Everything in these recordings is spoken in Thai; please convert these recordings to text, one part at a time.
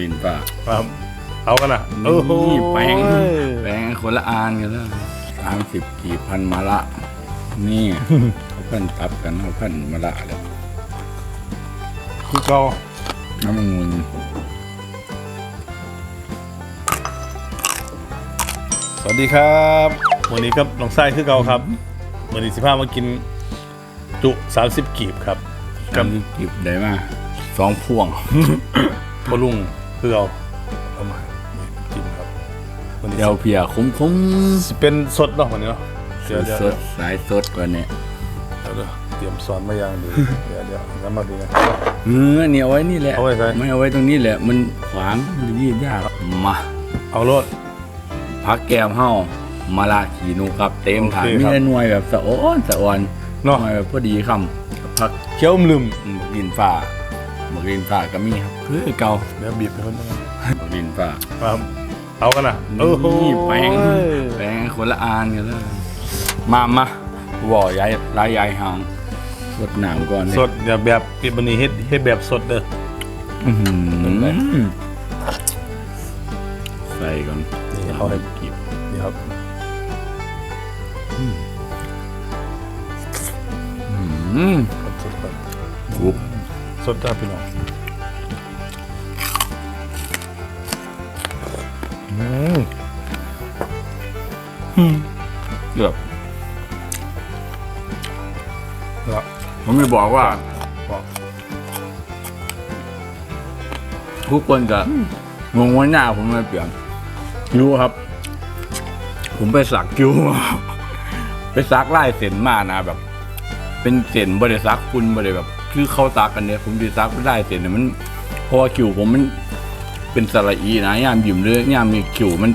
ลินฟ้าครับ เอากันนะโอ้โหนี่แปลงแปลงคนละอานกันแล้วสามสิบกี่พันมาละ นี่เขาเพิ่นตับกันเขาเพิ่นมาละแล้วคือเก่าน้ำองุ่นสวัสดีครับวันนี้ครับน้องไส้คือเก่าครับวันนี้สิพามากินจุ30กีบครับ กับกำกิบได้มาสองพวงพ่อลุง คือเอาเอามานี่กินครับวันนี้เดียวเพียคุ้มคุ้มสิเป็นสดเนาะวันนี้เนาะสเดี๋ยวดเดี๋ยวสดสายสดกว่านี้เดี๋ยวเดี๋ยวเตรียมสอนมาอย่างดีเดี๋ยวเดี๋ยวงั้นมาดีนะ เออเนี่ยเอาไว้นี่แหละเอาไว้ไว้ ไม่เอาไว้ตรงนี้แหละ มันขวางมันยืดยากมาเอารถพักแก้มเฮามาลาขีนูครับเต็มฐานโอเคมีครับแต่หน่วยแบบสะอ้อนสะอ่อนเนาะหน่วยแบบพอดีคำพักเคี้ยวมลืมหมกดินฟ้า หมกดินฟ้าก็มีครับคือเก่าเดี๋ยวบีบไปคนนึงหมกดินฟ้าครับเอากันนะโอ้โหนี่แปลงแปลงคนละอานกันแล้วมามาว่อยายลายยายหางสดหนามก่อนเลยสดเดี๋ยวแบบปิดบันนี้เฮ็ดเฮ็ดแบบสดเด้ออื้อหือสดไหมใส่ก่อนนี่เอาให้กิบนี่ครับอืมสดครับกุบ สดจ้าพี่น้องอืมเกือบแล้วผมไม่บอกว่าบอกทุกคนจะงงว่าหน้าผมไม่เปลี่ยนคิ้วครับ ผมไปสักคิ้วมาไปสักไล่เส้นมานะแบบ เป็นเส้นบริสักคุณบริแบบ คือเขาซักกันเนี่ยผมดีซักไม่ได้เสร็จเนี่ยมันเพราะว่าคิวผมมันเป็นสระอีนะยามยิ้มเลยยามมีคิวมัน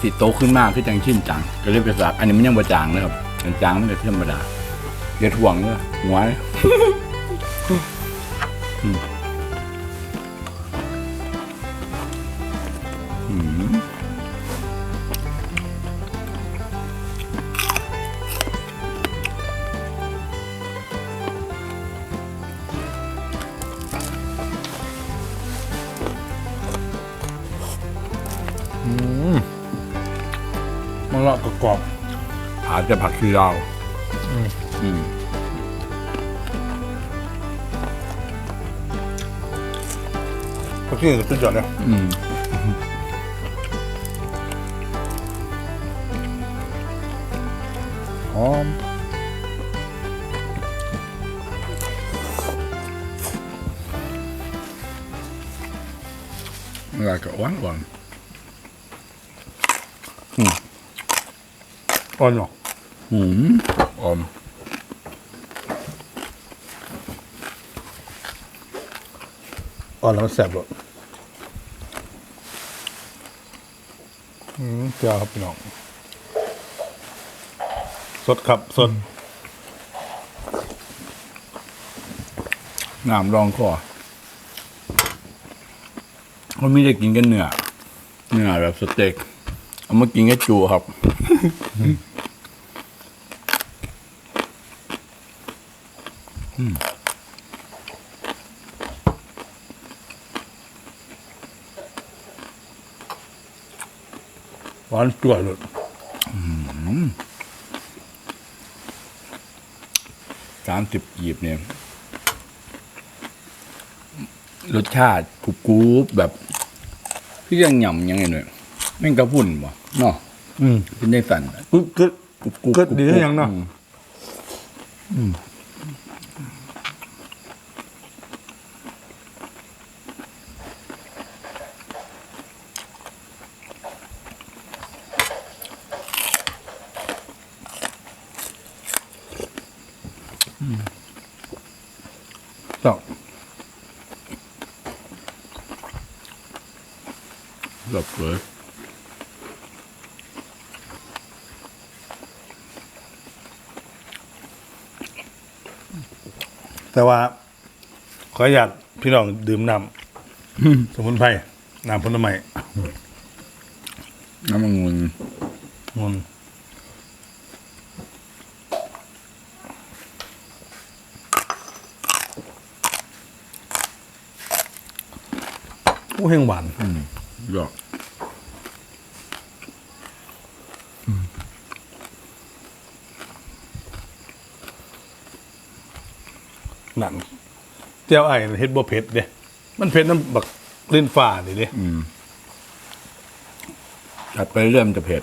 สิโตขึ้นมากคือจังชินจังก็เลยไปซัก อันนี้มันยังบะจางนะครับมันจางมันเป็ธรรมดาอย่าถ่วงเลยหัว จจะผักชีลาวอืมๆก็คือสุดยอดเลยอืมหอมอะไรก็หวานหวานอ่อนเนาะอืมออมอ่อนแล้วมันแซ่บเลยอืมเจ้าครับพี่น้อง สดครับสดน้ำรองคอเขาไม่ได้กินกันเนื้อเนื้อแบบสเต็ก เอามากินกับจูครับ หวานจ่วยเลยสามสิบกีบเนี่ย รสชาติกรุบกรุบแบบคือยังหย่ำยังไงหน่อยแม่งกระพุ่นบ่เนาะอืมเป็นได้สั่นกึดกึดกรุบกรุบก็ดีนะยังเนาะอืม ต้องหลบเลยแต่ว่า ขออยากพี่น้องดื่มน้ำสมุนไพรน้ำผลไม้ น้ำองุ่น อืม อู้แห้งหวานยอดนั่นเจ้าไอ้เฮ็ดบ่เผ็ดเด้มันเผ็ดน้ำบักเล่นฟ้านี่เด้จัดไปเรื่อยมันจะเผ็ด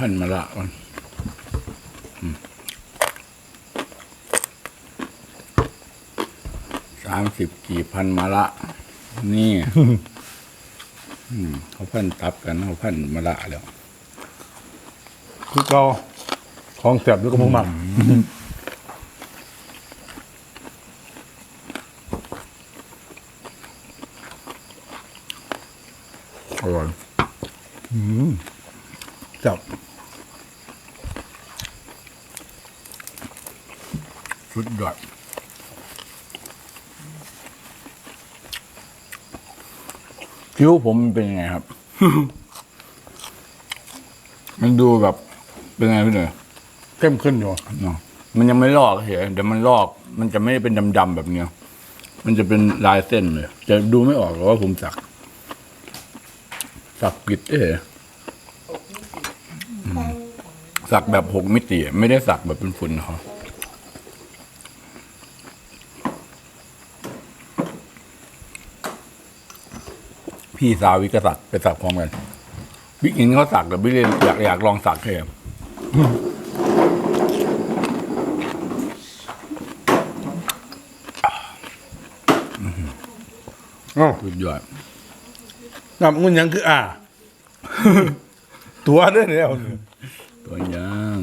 พันมาละก่อนอืมสามสิบกี่พันมาละ นี่อืมเขาพันตับกันเขาพันมาละแล้ว คือเก่าของแซ่บด้วยก็บ่มัก อร่อย จับ สุดยอด คิ้วผมมันเป็นยังไงครับ มันดูแบบ เป็นไงพี่เหนือเข้มขึ้นอยู่เนาะมันยังไม่ลอกเฉยเดี๋ยวมันลอก มันจะไม่ได้เป็นดำๆแบบเนี้ย มันจะเป็นลายเส้นเลย จะดูไม่ออกหรอกว่าผมสัก สักปิดเอ๋อืมสักแบบหกมิติ ไม่ได้สักแบบเป็นฝุ่นเขา พี่สาวิกก็สักไปสักพร้อมกันบิ๊กอินเขาสักแต่บิ๊กเรียนอยากอยากลองสักแค่อ้าวสุดยอดน้ำงุ่นหยังคืออ่า ตัวเด้อเนี่ยตัวย่าง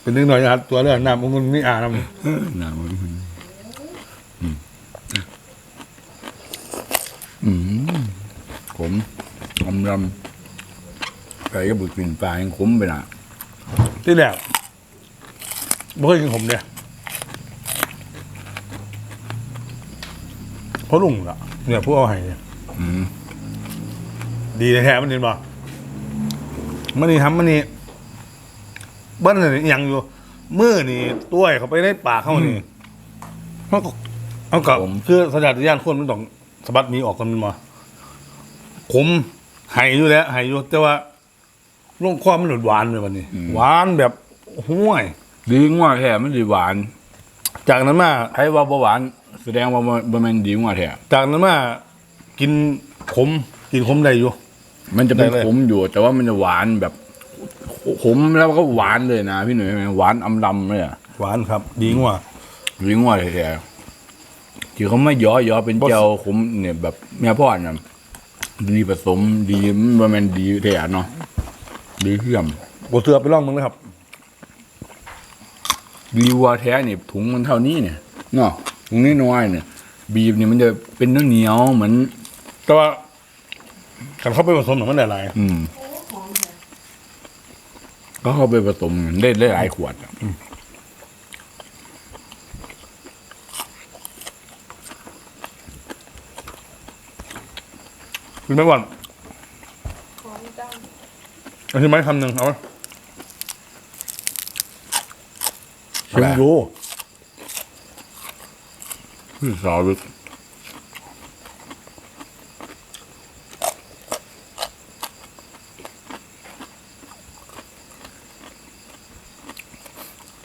เป็นนึงหน่อยนะครับตัวเด้อน้ำงุ่นนี่อ่านำหนาวอืมอืมข มอมรำไก่ก็บุกกลิ่นปลายังขมไปนะที่แรกบ่เคยกินผมเนี่ยเพราะลุงล่ะเนี่ยผู้เอาให้เนี่ยอืมดีแท้ๆมันเห็นบ่มันนี่ทำมันนี่เบิ้ลนี่ยังอยู่มือนี่ต้วยเขาไปในปากเขานี่เขาก็เอากับคือสัญชาตญาณคนมันต้องสะบัดหนี้ออกกันมันมา ขมใหายอยู่แล้วใหายอยู่แต่ว่าลงความมันหวานเลยวันนี้ หวานแบบห้วย ดีงัวแท้มันดีหวาน จากนั้นมาใครว่าบ่หวาน แสดงว่าบ่บ่แม่นดีงัวแท้จากนั้นมากินขมกินขมได้อยู่ มันจะเป็นได้เลย ขมอยู่ แต่ว่ามันจะหวานแบบขมแล้วก็หวานเลยนะพี่หนุ่ยหวานอำลำเลยอะหวานครับ ดีกว่า ดีงัวแท้ๆที่เขาไม่ย่อย่อเป็นเจียวขมเนี่ยแบบเมียพ่อน่ะ ดีผสมดีมันบ่แม่นดีแท้เนาะดีเทียมบเสือไปลองมึงเลยครับ ดีวัวแท้เนี่ยถุงมันเท่านี้เนี่ยเนาะถุงนี้น้อยๆเนี่ย บีบเนี่ยมันจะเป็นเนื้อเหนียวๆเหมือน แต่ว่าการเข้าไปผสมหนังมันได้หลายอืม ก็เข้าไปผสมได้ได้หลายขวดอะ คุณไม่หวั่นเอาที่ไม้คำหนึ่งเอาไหมเชิงดูพี่สาวลึก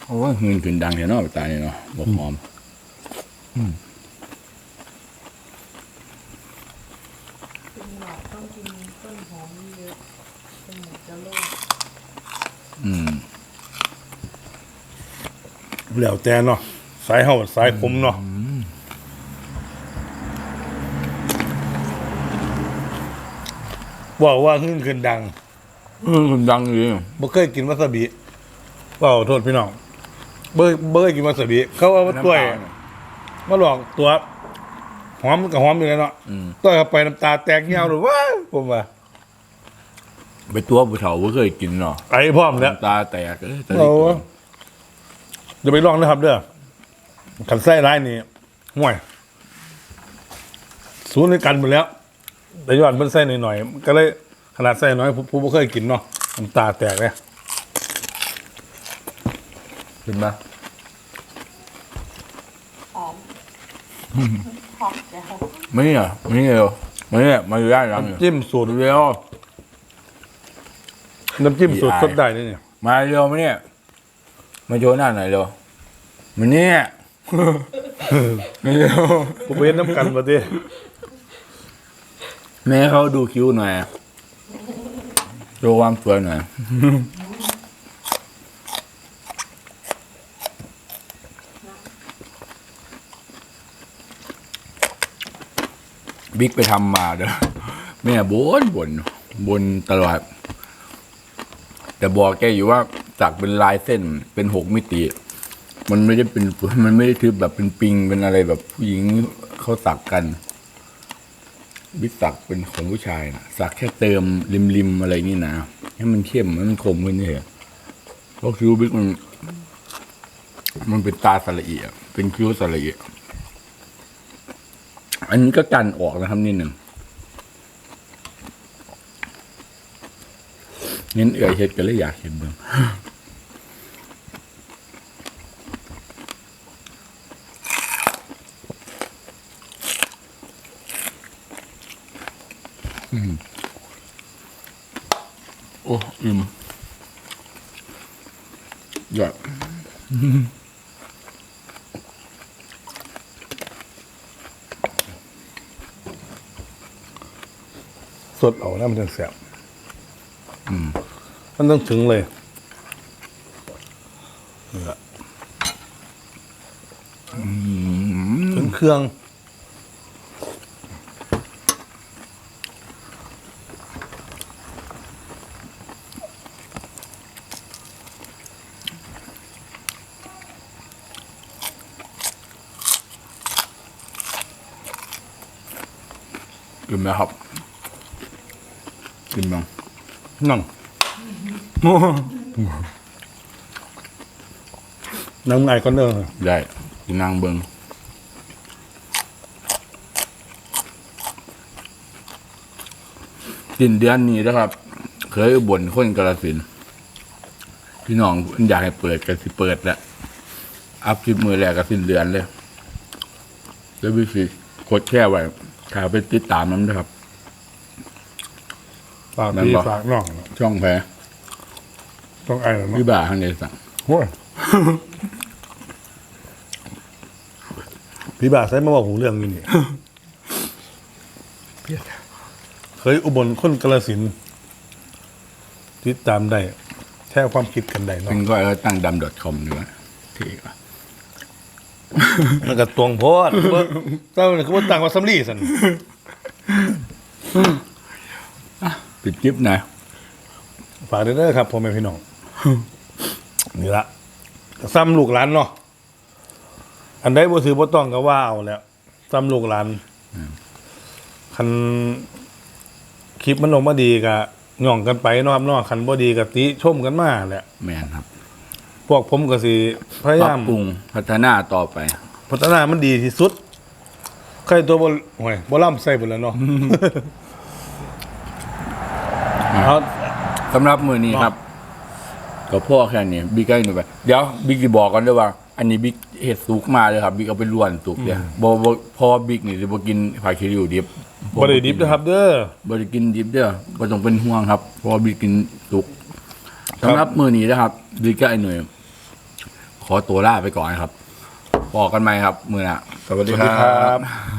โอ้ยหืนขึ้นดังเห็นเนาะตาเนี่ยเนาะบอกหอมกินหวานต้องกินต้นหอมเยอะจมูกจะโล่ง อืม แล้วแต่เนาะสายเห่าสายคมเนาะบอกว่าขึ้นขึ้นดังหืนขึ้นดังเลยบ่เคยกินวาซาบิเปล่าโทษพี่น้องเบยเบยกินวาซาบิเขาเอามาต้วยมาหลอกตัวหอมกับหอมอยู่เลยเนาะอืมต้อยเข้าไปน้ำตาแตกเงี้ยวเลยว้าผมว่า ไปตัวผู้เฒ่าบ่เคยกินเนาะไอ้พร้อมแล้วน้ำตาแตกเอ้ยแต่โอ้ได้กินเดี๋ยวไปลองนะครับเด้อขันไส้ร้ายนี่ห่วยศูนย์ในกันหมดแล้ว แต่ยอดมันไส้หน่อยๆมันก็เลยขนาดใส่น้อยผู้ผู้บ่เคยกินเนาะน้ำตาแตกเลยเห็นไหมหอมหอมแจ๋วไม่เนี่ยไม่เนี่ยไม่เนี่ยมาอยู่ได้ยังอยู่น้ำจิ้มสูตรเร็ว น้ำจิ้มสูตรอีอายสดได้เลยเนี่ยมาเร็วมาเนี่ยมาโชว์หน้าหน่อยเร็วมาเนี่ยมาเร็วกูไปเห็นน้ำกันมาดิแม่ให้เขาดูคิ้วหน่อยดูความสวยหน่อยบิ๊กไปทำมาเด้อแม่บ่นบ่นบ่นตลอด แต่บอกแกอยู่ว่าสักเป็นลายเส้นเป็นหกมิติ มันไม่ได้เป็นมันไม่ได้ทึบแบบเป็นปิงเป็นอะไรแบบผู้หญิงเขาสักกันบิ๊กสักเป็นของผู้ชายนะสักแค่เติมริมริมอะไรนี่นะให้มันเข้มให้มันคมขึ้นเฉยเพราะคิ้วบิ๊กมัน มันเป็นตาสละเอียเป็นคิ้วสละเอียอันนี้ก็กันออกนะครับนิดหนึ่ง เน้นเอื่อยเห็ดก็เลยอยากเห็นเบิ่งโอ้อิ่มยอดสดเอานะมันจะแสบอืม นต้องถึงเลยนี่แหละถึงเครื่องกินไหมครับกินบ้างนั่ง น้ำไงก็เนิ่งได้กินนางเบิงกินเดือนนี้นะครับ เคยบ่นคนกระสินธุ์พี่น้องเพิ่นอยากให้เปิดกันสิเปิดแหละอัพคลิปมือแรกก็สิ้นเดือนเลยแล้ววิธีกดแค่ไว้ข่าวไปติดตามนั้นนะครับฝากนั่นพี่บ่ฝากน้อง ช่องแพ้ ต้องไอ้แล้วเนาะพี่บ่าทางในสั่งโอ้ยพี่บาใช้มาบอกหูเรื่องอยู่นี่เคยอุบลคนกระสินธุ์ติดตามได้แค่ความคิดกันได้เนาะเป็นก็เออตั้งดำ .com เนื้อที่ว่ะมันก็ตวงโพดว่าเจ้าเนี่ยคือว่าต่างว่าสำลีสันปิดคลิปนะ ฝากเด้อครับพ่อแม่พี่น้อง นี่ละซ้ำลูกหลานเนาะอันใดบ่ถือบ่ต้องก็ว่าเอาแล้วซ้ำลูกหลานคันคลิปมันออกมาดีก็ย่องกันไปเนาะครับเนาะคันบ่ดีก็ติชมกันมาแหละแมนครับ พวกผมก็สิพยาปรัยาบมปรุงพัฒนาต่อไป พัฒนามันดีที่สุดใครตัวบ่โอ้ยบ่ล่ำใส่พุ่นแล้วเนาะเอา สำหรับมือนี้ครับ ก็พ่อแค่นี้บิ๊กก็หนูไปเดี๋ยวบิ๊กจะบอกกันด้วยว่า อันนี้บิ๊กเห็ดสุกมาเลยครับบิ๊กเอาไปล้วนสุกเนี่ยบอบพอบิ๊กนี่จะบกินผักคิริวดิบบ่ได้ดิบนะครับ เด้อบ่ได้กินดิบเด้อบ่ต้องเป็นห่วงครับเพอบิ๊กกินสุกครับสำหรับมือนี้นะครับบิ๊กก็ไอ้หน่วยขอตัวลาไปก่อนครับบอกกันไหมครับ มือหน่ะสวัสสดีวัสคดีรัครับบ